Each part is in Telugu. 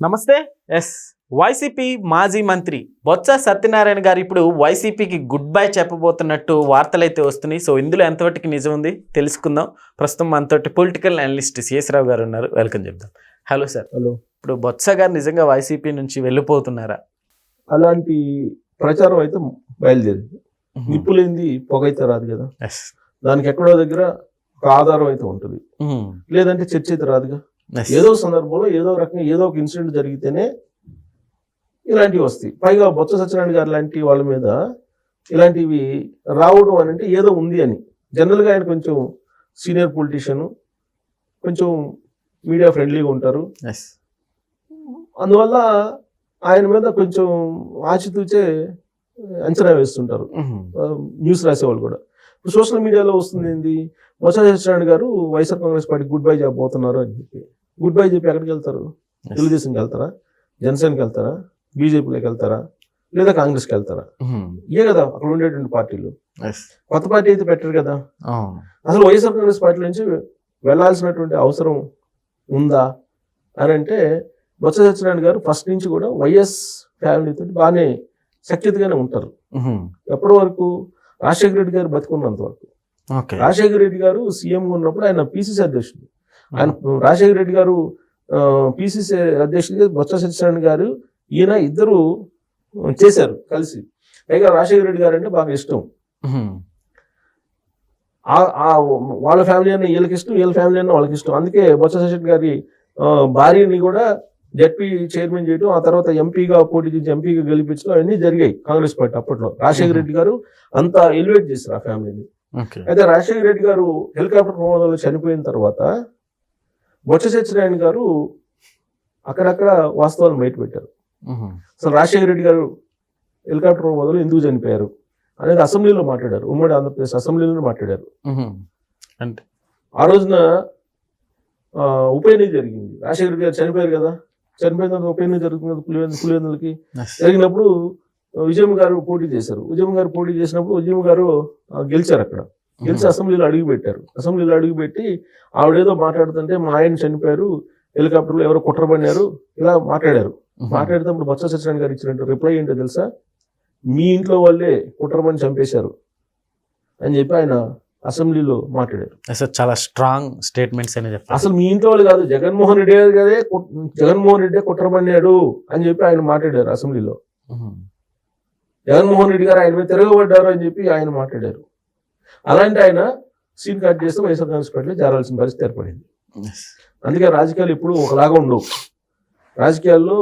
నమస్తే ఎస్. వైసీపీ మాజీ మంత్రి బొత్స సత్యనారాయణ గారు ఇప్పుడు వైసీపీకి గుడ్ బై చెప్పబోతున్నట్టు వార్తలైతే వస్తున్నాయి. సో ఇందులో ఎంతవరకు నిజం ఉంది తెలుసుకుందాం. ప్రస్తుతం మనతోటి పొలిటికల్ అనలిస్ట్ శేషరావు గారు ఉన్నారు. వెల్కమ్ చెప్దాం. హలో సార్ హలో ఇప్పుడు బొత్స గారు నిజంగా వైసీపీ నుంచి వెళ్ళిపోతున్నారా? అలాంటి ప్రచారం అయితే బయలుదేరింది. నిప్పు లేనిది పొగ అయితే రాదు కదా. ఎస్. దానికి ఎక్కడో దగ్గర ఒక ఆధారం అయితే ఉంటుంది. లేదంటే చర్చ అయితే రాదుగా. ఏదో సందర్భంలో ఏదో రకంగా ఏదో ఒక ఇన్సిడెంట్ జరిగితేనే ఇలాంటివి వస్తాయి. పైగా బొత్స సత్యనారాయణ గారు లాంటి వాళ్ళ మీద ఇలాంటివి రావడం అని అంటే ఏదో ఉంది అని. జనరల్గా ఆయన కొంచెం సీనియర్ పొలిటీషియన్ కొంచెం మీడియా ఫ్రెండ్లీగా ఉంటారు. అందువల్ల ఆయన మీద కొంచెం ఆచితూచే అంచనా వేస్తుంటారు. న్యూస్ రాసేవాళ్ళు కూడా. ఇప్పుడు సోషల్ మీడియాలో వస్తుంది ఏంది? Botsa Satyanarayana garu YSR Congress party goodbye చెప్పబోతున్నారు అని చెప్పి. గుడ్ బై చెప్పి ఎక్కడికి వెళ్తారు? తెలుగుదేశంకి వెళ్తారా? జనసేనకి వెళ్తారా? బీజేపీలోకి వెళ్తారా? లేదా కాంగ్రెస్కి వెళ్తారా? ఇయే కదా అక్కడ ఉండేటువంటి పార్టీలు. కొత్త పార్టీ అయితే పెట్టరు కదా. అసలు వైఎస్ఆర్ కాంగ్రెస్ పార్టీ నుంచి వెళ్ళాల్సినటువంటి అవసరం ఉందా? అని అంటే బొత్స సత్యనారాయణ గారు ఫస్ట్ నుంచి కూడా వైఎస్ ఫ్యామిలీతో బాగానే సఖ్యతగానే ఉంటారు. ఎప్పటి వరకు? రాజశేఖర రెడ్డి గారు బతుకున్నంత వరకు. రాజశేఖర రెడ్డి గారు సీఎం ఉన్నప్పుడు ఆయన పిసిసి అధ్యక్షుడు. ఆయన రాజశేఖర రెడ్డి గారు పిసిసి అధ్యక్షుడిగా బొత్స సత్యనారాయణ గారు ఈయన ఇద్దరు చేశారు కలిసి. పైగా రాజశేఖర రెడ్డి గారు అంటే బాగా ఇష్టం. వాళ్ళ ఫ్యామిలీ అన్న వీళ్ళకి ఇష్టం వీళ్ళ ఫ్యామిలీ అన్న వాళ్ళకి ఇష్టం. అందుకే బొత్స సత్యనారాయణ గారి భార్యని కూడా జడ్పీ చైర్మన్ చేయడం ఆ తర్వాత ఎంపీగా పోటీ చేసి ఎంపీగా గెలిపించడం అవన్నీ జరిగాయి కాంగ్రెస్ పార్టీ అప్పట్లో. రాజశేఖర రెడ్డి గారు అంత ఎలివేట్ చేశారు ఆ ఫ్యామిలీని. అయితే రాజశేఖర రెడ్డి గారు హెలికాప్టర్ ప్రమాదంలో చనిపోయిన తర్వాత బొత్స సత్యనారాయణ గారు అక్కడక్కడ వాస్తవాలను బయట పెట్టారు అసలు రాజశేఖర రెడ్డి గారు హెలికాప్టర్ ప్రమాదంలో ఎందుకు చనిపోయారు అనేది అసెంబ్లీలో మాట్లాడారు. ఉమ్మడి ఆంధ్రప్రదేశ్ అసెంబ్లీలో మాట్లాడారు. అంటే ఆ రోజున ఆ, ఉప ఎన్నిక జరిగింది. రాజశేఖర రెడ్డి గారు చనిపోయారు కదా. చనిపోయిన తర్వాత ఉప ఎన్నిక జరుగుతుంది కదా పులివెందు పులివెందులకి. జరిగినప్పుడు విజయమ్మ గారు పోటీ చేశారు. విజయమ్మ గారు పోటీ చేసినప్పుడు విజయమ్మ గారు గెలిచారు అక్కడ. గెలిచి అసెంబ్లీలో అడుగు పెట్టారు. అసెంబ్లీలో అడుగు పెట్టి ఆవిడేదో మాట్లాడుతుంటే మా ఆయన చనిపోయారు హెలికాప్టర్లో ఎవరో కుట్రబడినారు ఇలా మాట్లాడారు. మాట్లాడేటప్పుడు బొత్స సత్యనారాయణ గారు ఇచ్చినట్టు రిప్లై ఏంటో తెలుసా? మీ ఇంట్లో వాళ్ళే కుట్రబడి చంపేశారు అని చెప్పి ఆయన అసెంబ్లీలో మాట్లాడారు. అసలు చాలా స్ట్రాంగ్ స్టేట్మెంట్స్ అని చెప్పాలి అసలు మీ ఇంట్లో వాళ్ళు కాదు జగన్మోహన్ రెడ్డి గారు కదే జగన్మోహన్ రెడ్డి కుట్రబడినాడు అని చెప్పి ఆయన మాట్లాడారు అసెంబ్లీలో. జగన్మోహన్ రెడ్డి గారు ఆయన మీద తిరగబడ్డారు అని చెప్పి ఆయన మాట్లాడారు. అలాంటి ఆయన సీన్ కట్ చేస్తే వైఎస్ఆర్ కాంగ్రెస్ పార్టీలో చేరాల్సిన పరిస్థితి ఏర్పడింది. అందుకే రాజకీయాలు ఎప్పుడు ఒకలాగా ఉండవు. రాజకీయాల్లో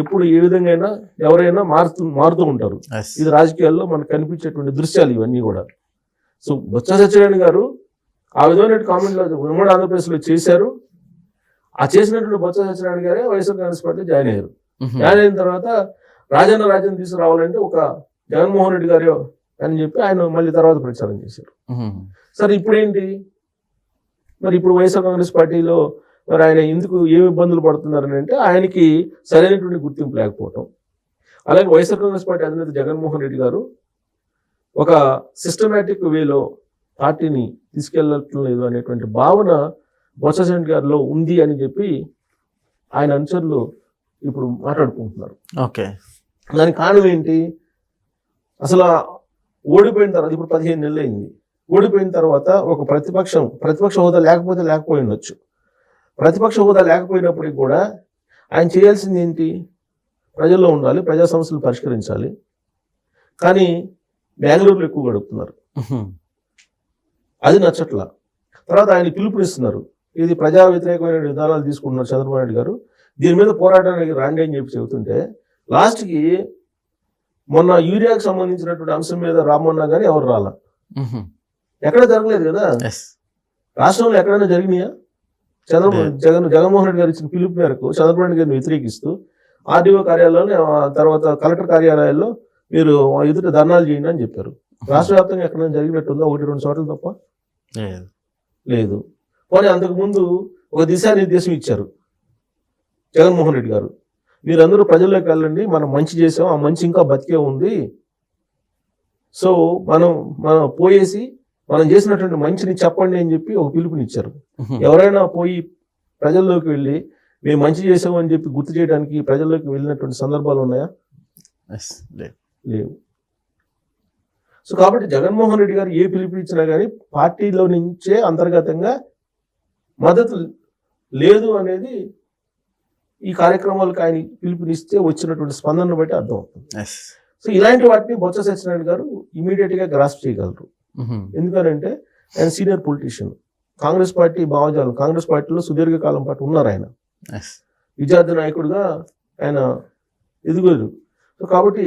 ఎప్పుడు ఏ విధంగా అయినా ఎవరైనా మారుతూ మారుతూ ఉంటారు. ఇది రాజకీయాల్లో మనకు కనిపించేటువంటి దృశ్యాలు ఇవన్నీ కూడా. సో బొత్స సత్యనారాయణ గారు ఆ విధమైన కామెంట్లు ఉమ్మడి ఆంధ్రప్రదేశ్లో చేశారు. ఆ చేసినటువంటి బొత్స సత్యనారాయణ గారే వైఎస్ఆర్ కాంగ్రెస్ పార్టీలో జాయిన్ అయ్యారు. జాయిన్ అయిన తర్వాత రాజన్న రాజ్యం తీసుకురావాలంటే ఒక జగన్మోహన్ రెడ్డి గారు అని చెప్పి ఆయన మళ్ళీ తర్వాత ప్రచారం చేశారు. సరే ఇప్పుడు ఏంటి మరి ఇప్పుడు వైఎస్ఆర్ కాంగ్రెస్ పార్టీలో మరి ఆయన ఎందుకు ఏమి ఇబ్బందులు పడుతున్నారని అంటే ఆయనకి సరైనటువంటి గుర్తింపు లేకపోవటం. అలాగే వైఎస్ఆర్ కాంగ్రెస్ పార్టీ అధినేత జగన్మోహన్ రెడ్డి గారు ఒక సిస్టమేటిక్ వేలో పార్టీని తీసుకెళ్ళటం లేదు అనేటువంటి భావన బొత్స సత్యనారాయణ గారిలో ఉంది అని చెప్పి ఆయన అనుచరులు ఇప్పుడు మాట్లాడుకుంటున్నారు. ఓకే. దానికి కారణం ఏంటి? అసలు ఓడిపోయిన తర్వాత ఇప్పుడు పదిహేను నెలలు అయింది. ఓడిపోయిన తర్వాత ఒక ప్రతిపక్షం ప్రతిపక్ష హోదా లేకపోతే లేకపోయి ఉండొచ్చు. ప్రతిపక్ష హోదా లేకపోయినప్పటికీ కూడా ఆయన చేయాల్సింది ఏంటి? ప్రజల్లో ఉండాలి ప్రజా సమస్యలు పరిష్కరించాలి. కానీ బెంగళూరులో ఎక్కువ గడుపుతున్నారు. అది నచ్చట్ల. తర్వాత ఆయన పిలుపునిస్తున్నారు. ఇది ప్రజా వ్యతిరేకమైన విధానాలు తీసుకుంటున్నారు చంద్రబాబు నాయుడు గారు. దీని మీద పోరాటానికి రాండి అని చెప్పి చెబుతుంటే లాస్ట్కి మొన్న యూరియాకి సంబంధించినటువంటి అంశం మీద రామన్నా కానీ ఎవరు రాలా? ఎక్కడ జరగలేదు కదా? రాష్ట్రంలో ఎక్కడైనా జరిగినాయా? చంద్రబాబు. జగన్ జగన్మోహన్ రెడ్డి గారు ఇచ్చిన పిలుపు మేరకు చంద్రబాబు నాయుడు గారిని వ్యతిరేకిస్తూ ఆర్డీఓ కార్యాలయంలో తర్వాత కలెక్టర్ కార్యాలయాల్లో మీరు ఎదుట ధర్నాలు చేయండి అని చెప్పారు. రాష్ట్ర వ్యాప్తంగా ఎక్కడైనా జరిగినట్టుందా? ఒకటి రెండు చోట్ల తప్ప? లేదు. పోనీ అంతకుముందు ఒక దిశానిర్దేశం ఇచ్చారు జగన్మోహన్ రెడ్డి గారు. మీరందరూ ప్రజల్లోకి వెళ్ళండి. మనం మంచి చేసాం. ఆ మంచి ఇంకా బతికే ఉంది. సో మనం మనం పోయేసి మనం చేసినటువంటి మంచిని చెప్పండి అని చెప్పి ఒక పిలుపునిచ్చారు. ఎవరైనా పోయి ప్రజల్లోకి వెళ్ళి మేము మంచి చేసాము అని చెప్పి గుర్తు చేయడానికి ప్రజల్లోకి వెళ్ళినటువంటి సందర్భాలు ఉన్నాయా? లేవు. సో కాబట్టి జగన్మోహన్ రెడ్డి గారు ఏ పిలుపు ఇచ్చినా కానీ పార్టీలో నుంచే అంతర్గతంగా మద్దతు లేదు అనేది ఈ కార్యక్రమాలకు ఆయన పిలుపునిస్తే వచ్చినటువంటి స్పందనను బట్టి అర్థం అవుతుంది సో ఇలాంటి వాటిని బొత్స సత్యనారాయణ గారు ఇమీడియట్గా గ్రాస్ప్ చేయగలరు. ఎందుకనంటే ఆయన సీనియర్ పొలిటీషియన్ కాంగ్రెస్ పార్టీ భావజాలం కాంగ్రెస్ పార్టీలో సుదీర్ఘకాలం పాటు ఉన్నారు ఆయన. విద్యార్థి నాయకుడిగా ఆయన ఎదుగురు సో కాబట్టి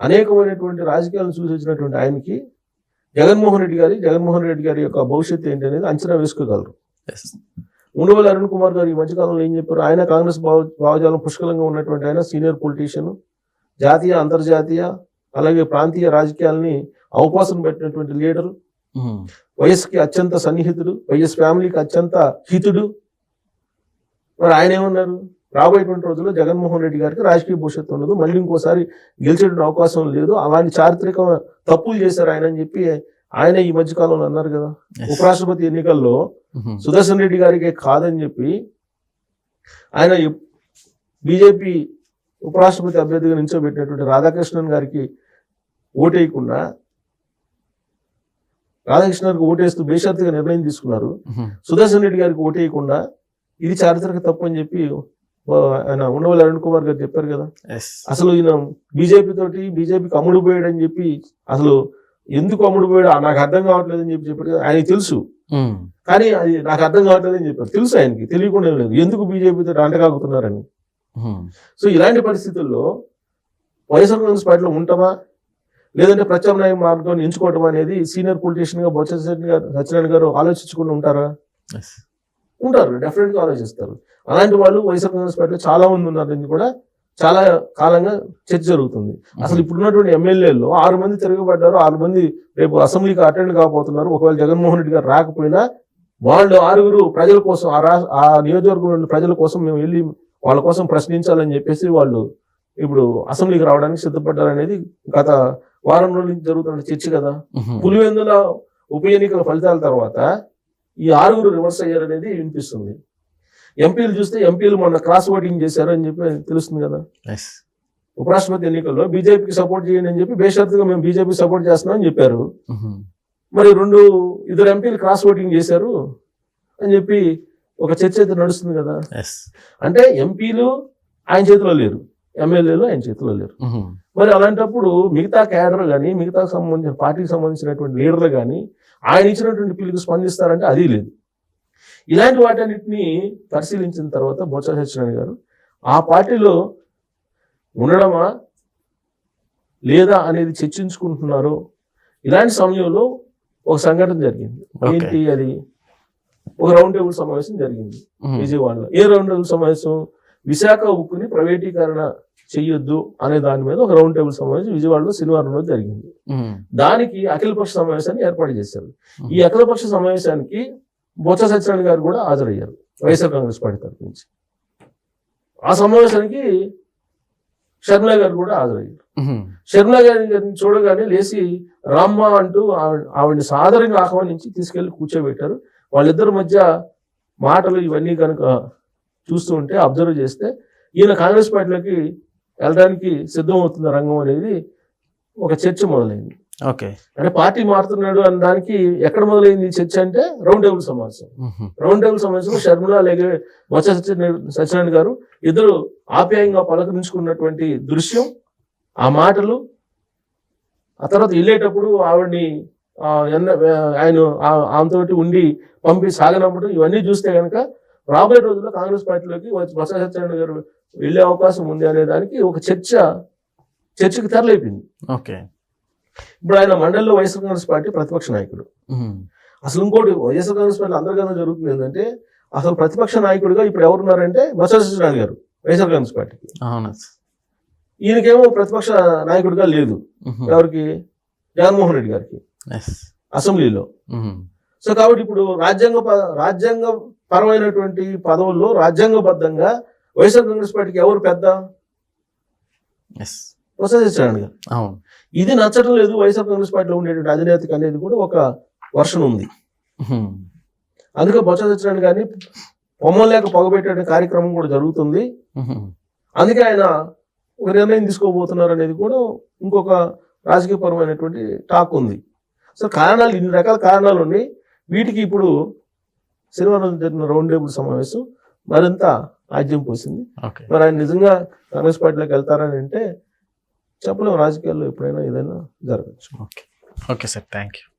అనేకమైనటువంటి రాజకీయాలను చూసి వచ్చినటువంటి ఆయనకి జగన్మోహన్ రెడ్డి గారి జగన్మోహన్ రెడ్డి గారి యొక్క భవిష్యత్తు ఏంటి అనేది అంచనా వేసుకోగలరు. ఉండవల్లి అరుణ్ కుమార్ గారు ఈ మధ్యకాలంలో ఏం చెప్పారు? ఆయన కాంగ్రెస్ భావ భావజాలం పుష్కలంగా ఉన్నటువంటి ఆయన సీనియర్ పొలిటీషియన్. జాతీయ అంతర్జాతీయ అలాగే ప్రాంతీయ రాజకీయాలని అవకాశం పెట్టినటువంటి లీడరు. వైఎస్కి అత్యంత సన్నిహితుడు వైఎస్ ఫ్యామిలీకి అత్యంత హితుడు. మరి ఆయన ఏమన్నారు? రాబోయేటువంటి రోజుల్లో జగన్మోహన్ రెడ్డి గారికి రాజకీయ భవిష్యత్తు ఉండదు. మళ్ళీ ఇంకోసారి గెలిచేటువంటి అవకాశం లేదు. అలాంటి చారిత్రక తప్పులు చేశారు ఆయన అని చెప్పి ఆయన ఈ మధ్య కాలంలో అన్నారు కదా. ఉపరాష్ట్రపతి ఎన్నికల్లో సుదర్శన్ రెడ్డి గారికి కాదని చెప్పి ఆయన బీజేపీ ఉపరాష్ట్రపతి అభ్యర్థిగా నిల్చోబెట్టినటువంటి రాధాకృష్ణన్ గారికి ఓటేయకుండా రాధాకృష్ణన్కి ఓటేస్తూ బేషరతుగా నిర్ణయం తీసుకున్నారు. సుదర్శన్ రెడ్డి గారికి ఓటేయకుండా ఇది చారిత్రక తప్పు అని చెప్పి ఆయన ఉండవల్లి అరుణ్ కుమార్ గారు చెప్పారు కదా. అసలు ఈయన బీజేపీ తోటి బీజేపీకి అమ్ముడు పోయాడు అని చెప్పి అసలు ఎందుకు అమ్ముడు పోయాడు నాకు అర్థం కావట్లేదు అని చెప్పి చెప్పారు కదా. ఆయనకి తెలుసు. కానీ అది నాకు అర్థం కావట్లేదు అని చెప్పారు. తెలుసు ఆయనకి తెలియకుండా లేదు. ఎందుకు బీజేపీతో అంటకాగుతున్నారని సో ఇలాంటి పరిస్థితుల్లో వైఎస్ఆర్ కాంగ్రెస్ పార్టీలో ఉంటామా? లేదంటే ప్రత్యామ్నాయ మార్గాన్ని ఎంచుకోవటం అనేది సీనియర్ పొలిటీషియన్గా బొత్స సత్యనారాయణ గారు సత్యనారాయణ గారు ఆలోచించకుండా ఉంటారా? ఉంటారు. డెఫినెట్గా ఆలోచిస్తారు. అలాంటి వాళ్ళు వైఎస్ఆర్ కాంగ్రెస్ పార్టీలో చాలా మంది ఉన్నారని కూడా చాలా కాలంగా చర్చ జరుగుతుంది. అసలు ఇప్పుడున్నటువంటి ఎమ్మెల్యేల్లో ఆరు మంది తిరగబడ్డారు ఆరు మంది రేపు అసెంబ్లీకి అటెండ్ కాబోతున్నారు ఒకవేళ జగన్మోహన్ రెడ్డి గారు రాకపోయినా వాళ్ళు ఆరుగురు ప్రజల కోసం ఆ రా ఆ నియోజకవర్గం ప్రజల కోసం మేము వెళ్ళి వాళ్ళ కోసం ప్రశ్నించాలని చెప్పేసి వాళ్ళు ఇప్పుడు అసెంబ్లీకి రావడానికి సిద్ధపడ్డారనేది గత వారం రోజుల నుంచి జరుగుతున్న చర్చ కదా. పులివెందుల ఉప ఎన్నికల ఫలితాల తర్వాత ఈ ఆరుగురు రివర్స్ అయ్యారనేది వినిపిస్తుంది. ఎంపీలు చూస్తే ఎంపీలు మొన్న క్రాస్ ఓటింగ్ చేశారు అని చెప్పి తెలుస్తుంది కదా. ఉపరాష్ట్రపతి ఎన్నికల్లో బీజేపీకి సపోర్ట్ చేయండి అని చెప్పి బేషరతుగా మేము బీజేపీ సపోర్ట్ చేస్తున్నాం అని చెప్పారు. మరి రెండు ఇద్దరు ఎంపీలు క్రాస్ ఓటింగ్ చేశారు అని చెప్పి ఒక చర్చ అయితే నడుస్తుంది కదా. అంటే ఎంపీలు ఆయన చేతిలో లేరు. ఎమ్మెల్యేలు ఆయన చేతిలో లేరు. మరి అలాంటప్పుడు మిగతా క్యాడర్ కానీ మిగతా సంబంధించిన పార్టీకి సంబంధించినటువంటి లీడర్లు కానీ ఆయన ఇచ్చినటువంటి పిలుపు స్పందిస్తారంటే అది లేదు. ఇలాంటి వాటన్నిటిని పరిశీలించిన తర్వాత బొత్స సత్యనారాయణ గారు ఆ పార్టీలో ఉండడమా లేదా అనేది చర్చించుకుంటున్నారు ఇలాంటి సమయంలో ఒక సంఘటన జరిగింది. ఏంటి అది? ఒక రౌండ్ టేబుల్ సమావేశం జరిగింది విజయవాడలో. ఏ రౌండ్ టేబుల్ సమావేశం? విశాఖ ఉక్కుని ప్రైవేటీకరణ చెయ్యొద్దు అనే దాని మీద ఒక రౌండ్ టేబుల్ సమావేశం విజయవాడలో శనివారం రోజు జరిగింది. దానికి అఖిలపక్ష సమావేశాన్ని ఏర్పాటు చేశారు. ఈ అఖిలపక్ష సమావేశానికి బొత్స సత్యనారాయణ గారు కూడా హాజరయ్యారు. వైఎస్ఆర్ కాంగ్రెస్ పార్టీ తరఫు నుంచి. ఆ సమావేశానికి షర్మిల గారు కూడా హాజరయ్యారు. షర్మిల గారి గారిని చూడగానే లేచి రామ్మ అంటూ ఆవిడ- ఆవిడని సాదరంగా ఆహ్వానించి తీసుకెళ్ళి కూర్చోబెట్టారు. వాళ్ళిద్దరి మధ్య మాటలు ఇవన్నీ కనుక చూస్తూ ఉంటే అబ్జర్వ్ చేస్తే ఈయన కాంగ్రెస్ పార్టీలోకి వెళ్ళడానికి సిద్ధమవుతున్న రంగం అనేది ఒక చర్చ మొదలైంది. ఓకే. అంటే పార్టీ మారుతున్నాడు అన్న దానికి ఎక్కడ మొదలైంది చర్చ అంటే రౌండ్ టేబుల్ సమావేశం. రౌండ్ టేబుల్ సమావేశంలో షర్మిల అలాగే బొత్స సత్యనారాయణ గారు ఇద్దరు ఆప్యాయంగా పలకరించుకున్నటువంటి దృశ్యం ఆ మాటలు ఆ తర్వాత వెళ్ళేటప్పుడు ఆవిడ్ని ఎన్న ఆయన ఆ- ఆమెతోటి ఉండి పంపి సాగనప్పుడు ఇవన్నీ చూస్తే కనుక రాబోయే రోజుల్లో కాంగ్రెస్ పార్టీలోకి బొత్స సత్యనారాయణ గారు వెళ్ళే అవకాశం ఉంది అనే దానికి ఒక చర్చ చర్చకు తెరలేపింది. ఓకే. ఇప్పుడు ఆయన మండలిలో వైఎస్ఆర్ కాంగ్రెస్ పార్టీ ప్రతిపక్ష నాయకుడు. అసలు ఇంకోటి వైఎస్ఆర్ కాంగ్రెస్ పార్టీ అంతర్గతంగా జరుగుతుంది ఏంటంటే అసలు ప్రతిపక్ష నాయకుడిగా ఇప్పుడు ఎవరున్నారంటే సత్యనారాయణ గారు వైఎస్ఆర్ కాంగ్రెస్ పార్టీకి. అవును. ఈయనకేమో ప్రతిపక్ష నాయకుడిగా లేదు. ఎవరికి? జగన్మోహన్ రెడ్డి గారికి. అసెంబ్లీలో. సో కాబట్టి ఇప్పుడు రాజ్యాంగ రాజ్యాంగ పరమైనటువంటి పదవుల్లో రాజ్యాంగబద్ధంగా వైఎస్ఆర్ కాంగ్రెస్ పార్టీకి ఎవరు పెద్ద? గారు అవును. ఇది నచ్చడం లేదు వైఎస్ఆర్ కాంగ్రెస్ పార్టీలో ఉండేటువంటి అధినేతకి అనేది కూడా ఒక వర్షన్ ఉంది. అందుకే బొత్స సత్యనారాయణ గారిని బొమ్మలు లేక పొగబెట్టే కార్యక్రమం కూడా జరుగుతుంది. అందుకే ఆయన ఒక నిర్ణయం తీసుకోబోతున్నారు అనేది కూడా ఇంకొక రాజకీయపరమైనటువంటి టాక్ ఉంది. సో కారణాలు ఇన్ని రకాల కారణాలు ఉన్నాయి. వీటికి ఇప్పుడు శనివారం జరిగిన రౌండ్ టేబుల్ సమావేశం మరింత ఆజ్యం పోసింది. మరి ఆయన నిజంగా కాంగ్రెస్ పార్టీలోకి వెళ్తారని అంటే చెప్పలేము రాజకీయాల్లో ఎప్పుడైనా ఏదైనా జరగచ్చు. Okay. Okay sir thank you